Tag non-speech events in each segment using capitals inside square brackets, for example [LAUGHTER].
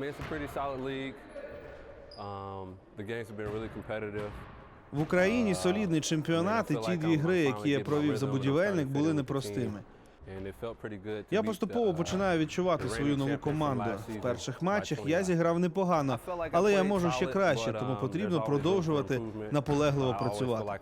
mean, it's a pretty solid league. Um, the games have been really competitive. В Україні солідний чемпіонат, і ті дві гри, які я провів за будівельник, були непростими. Я поступово uh, починаю відчувати свою нову команду. В перших матчах я зіграв непогано, але я можу ще краще, тому um, потрібно продовжувати наполегливо працювати.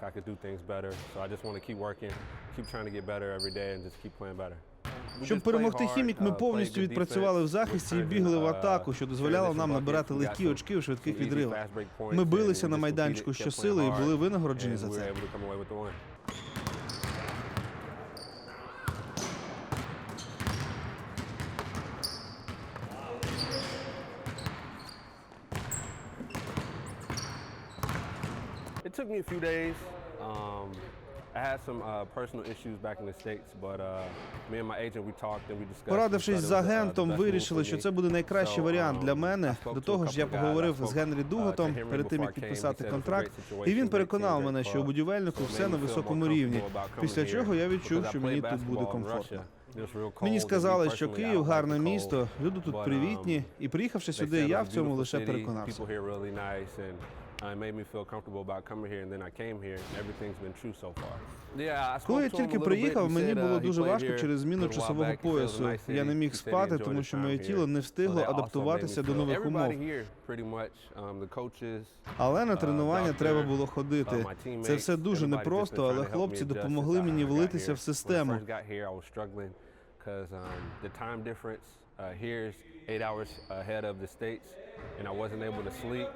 Щоб перемогти хімік, ми повністю відпрацювали в захисті і бігли в атаку, що дозволяло нам набирати легкі очки у швидких відривах. Ми билися на майданчику щосили і були винагороджені за це. It took me a few days. Um, I had some uh, personal issues back in the States, but uh, me and my agent, we talked and we discussed. Порадившись з uh, агентом, вирішили, що це буде найкращий варіант для um, мене. До того ж, я поговорив з Генрі uh, Дуготом перед тим, як підписати контракт, і він переконав мене, що у будівельнику все на високому рівні. Після чого я відчув, що мені тут буде комфортно. Мені сказали, що Київ гарне місто, люди тут um, привітні, і приїхавши сюди, я в цьому лише переконався. People here really nice and uh, it made me feel comfortable about coming here and then I came here and everything's been true so far. Yeah, I Коли я тільки приїхав, мені було uh, дуже важко here через зміну часового поясу. Я не міг спати, тому що моє тіло не встигло адаптуватися до нових умов. Um, Але на uh, тренування треба було uh, ходити. Це все дуже непросто, але хлопці допомогли мені влитися в систему. first got here, I was struggling 'cause, um, the time difference, uh, here is eight hours ahead of the States, and I wasn't able to sleep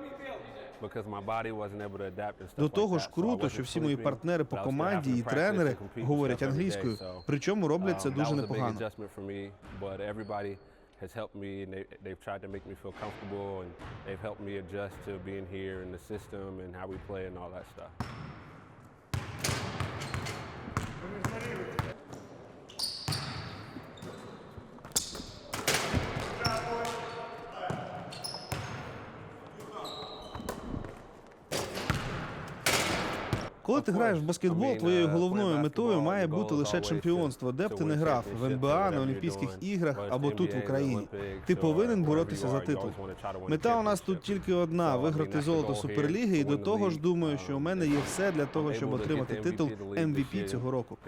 because my body wasn't able to adapt and stuff До того ж круто, що всі мої партнери по команді і тренери говорять англійською, причому роблять це um, дуже непогано. has helped me and they, they've tried to make me feel comfortable and they've helped me adjust to being here in the system and how we play and all that stuff. Коли ти граєш в баскетбол, твоєю головною метою має бути лише чемпіонство, де б ти не грав в НБА, на Олімпійських іграх або тут в Україні. Ти повинен боротися за титул. Мета у нас тут тільки одна виграти золото суперліги, і до того ж думаю, що у мене є все для того, щоб отримати титул MVP цього року.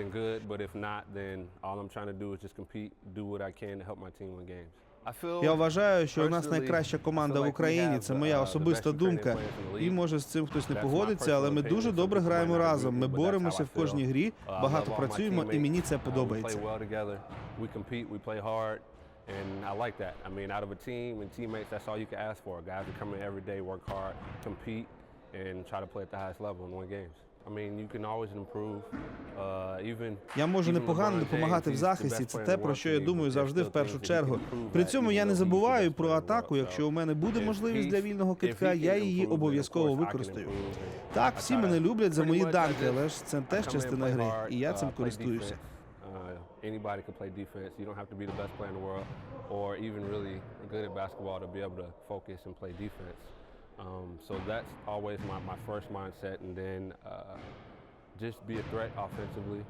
Я вважаю, що у нас найкраща команда в Україні. Це моя uh, особиста думка. І може з цим хтось не погодиться, але ми дуже добре граємо разом. Ми боремося в кожній грі, Uh, багато працюємо, і мені це. Uh, подобається. And I like that. I mean, out of a team and teammates, that's all you can ask for. Guys that come in every day, work hard, compete, and try to play at the highest level and win games. Uh, Я можу непогано допомагати в захисті. Це те, про що я думаю завжди в першу чергу. При цьому я не забуваю про атаку. Якщо у мене буде можливість для вільного китка, я її обов'язково використаю. Так, всі мене люблять за мої данки, але ж це теж частина гри, і я uh, цим користуюся. Uh, anybody can play defense. You don't have to be the best player in the world or even really good at basketball to be able to focus and play defense. Um, so that's always my, my first mindset, and then uh, just be a threat offensively.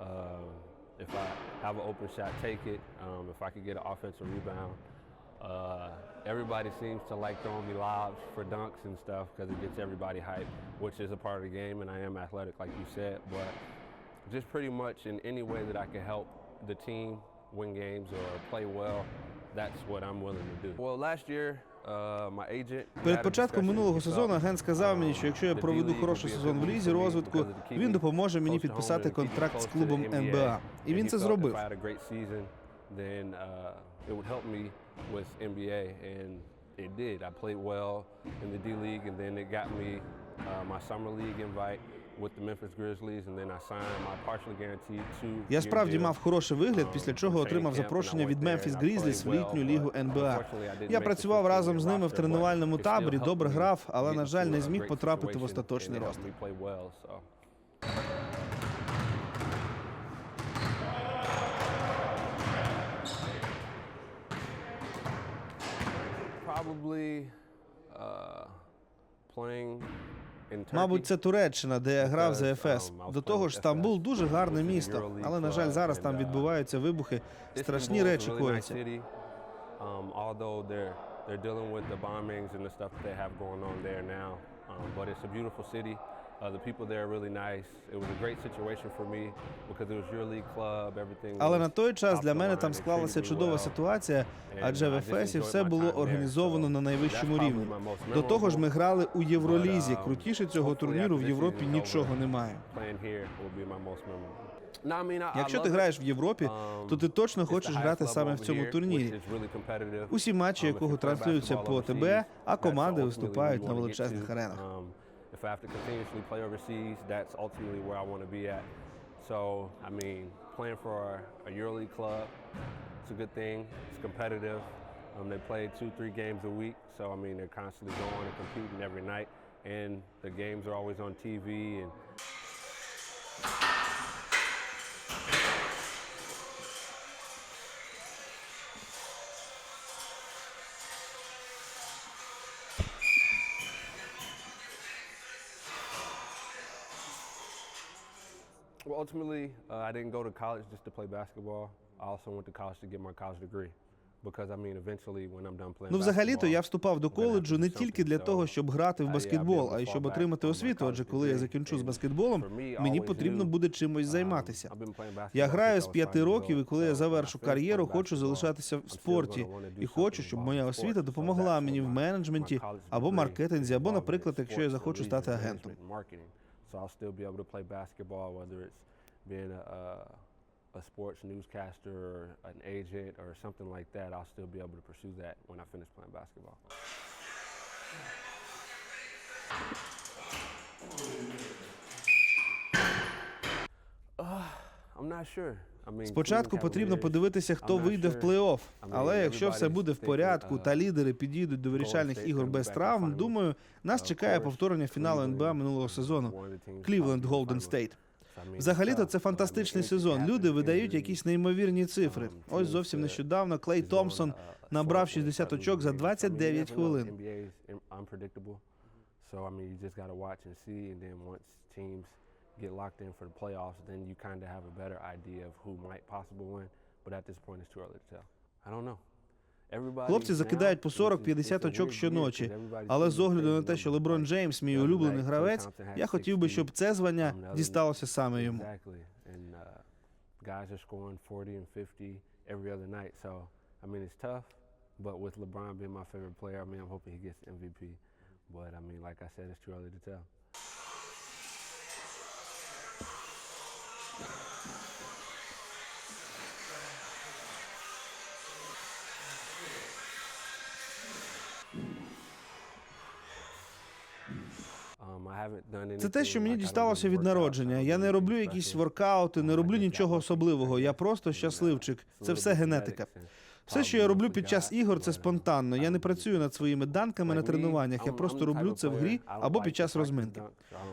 Um, if I have an open shot, take it. Um, if I could get an offensive rebound. Uh, everybody seems to like throwing me lobs for dunks and stuff because it gets everybody hyped, which is a part of the game, and I am athletic, like you said. But just pretty much in any way that I can help the team win games or play well, that's what I'm willing to do. Well, last year, uh, Перед початком минулого сезону агент сказав мені, um, що якщо я проведу хороший сезон в лізі розвитку, він допоможе мені підписати контракт з клубом. НБА. І він це зробив. Uh. I played well in the D League, and then it got me uh, my summer league invite Я справді мав хороший вигляд, після чого отримав запрошення від Мемфіс Грізліс в літню лігу НБА. Я працював разом з ними в тренувальному таборі, добре грав, але на жаль не зміг потрапити в остаточний ростер. Probably uh, playing. Мабуть, це Туреччина, де я грав за ЕФС. До того ж, Стамбул дуже гарне місто, але на жаль, зараз там відбуваються вибухи, страшні речі кояться. Um, they're dealing with the bombings and the stuff that they have going on there now. Um, but it's a beautiful city. Uh, the people there are really nice. It was a great situation for me because it was your league club. Everything. Але на той час для мене там склалася чудова ситуація, адже в Ефесі все було організовано на найвищому рівні. До того ж, ми грали у Євролізі. Um, Крутіше цього турніру в Європі нічого немає. Якщо ти граєш в Європі, Um, то ти точно хочеш грати саме в цьому турнірі. Усі матчі, Um, якого транслюються по ТБ, а команди виступають на величезних аренах. If I have to continuously play overseas, that's ultimately where I want to be at. So, I mean, playing for a, a EuroLeague club, it's a good thing. It's competitive. Um, they play two, three games a week, so I mean they're constantly going and competing every night, and the games are always on TV. And Well, ultimately, uh, I didn't go to college just to play basketball. I also went to college to get my college degree. Because I mean, eventually, when I'm done playing Ну, взагалі-то я вступав до коледжу не тільки для того, щоб грати в uh, баскетбол, а й щоб отримати освіту. Адже коли я закінчу з баскетболом, мені потрібно буде чимось um, займатися. Я граю з п'яти років, і коли я завершу кар'єру, хочу залишатися в спорті. І хочу, щоб моя освіта допомогла мені в менеджменті або маркетинзі, або, наприклад, якщо я захочу стати агентом. So I'll still be able to play basketball, whether it's being a, a, a sports newscaster or an agent or something like that. I'll still be able to pursue that when I finish playing basketball. Uh, [SIGHS] I'm not sure. Спочатку потрібно подивитися, хто вийде в плей-офф. Але якщо все буде в порядку uh, та лідери підійдуть до вирішальних ігор без травм, думаю, нас Uh, чекає повторення фіналу НБА минулого uh, сезону. Клівленд Голден. Стейт. Взагалі-то це фантастичний сезон. Люди видають якісь неймовірні цифри. um, Ось зовсім нещодавно Клей Томпсон uh, набрав short 60 weeks, очок за I mean, you 29 never know. хвилин. So I mean, you just got to watch and see, and then once teams get locked in for the playoffs, then you kind of have a better idea of who might possibly win. But at this point, it's too early to tell. I don't know. Хлопці закидають по it's- it's- 40-50 очок щоночі. Але з огляду на те, що. Леброн Джеймс, мій улюблений гравець, я хотів би, щоб це звання um, дісталося саме йому. Exactly. And uh, guys are scoring 40 and 50 every other night. So, I mean, it's tough. But with LeBron being my favorite player, I mean, I'm hoping he gets MVP. But, I mean, like I said, it's too early to tell. Це те, що мені дісталося від народження. Я не роблю якісь воркаути, не роблю нічого особливого. Я просто щасливчик. Це все генетика. Все, що я роблю під час ігор, це спонтанно. Я не працюю над своїми данками на тренуваннях. Я просто роблю це в грі або під час розминки.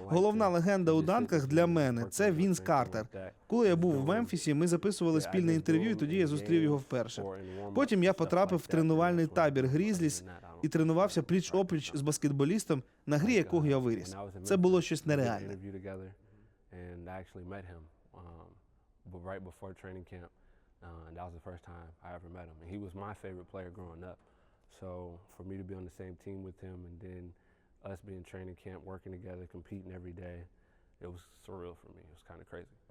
Головна легенда у данках для мене це Вінс Картер. Коли я був в. Мемфісі, ми записували спільне інтерв'ю, і тоді я зустрів його вперше. in warm-ups Потім я потрапив в тренувальний табір Грізліс і тренувався пліч опліч з баскетболістом, на грі якого я виріс. Це було щось нереальне. Uh, and that was the first time I ever met him. And he was my favorite player growing up. So for me to be on the same team with him and then us being training camp, working together, competing every day, it was surreal for me. It was kind of crazy.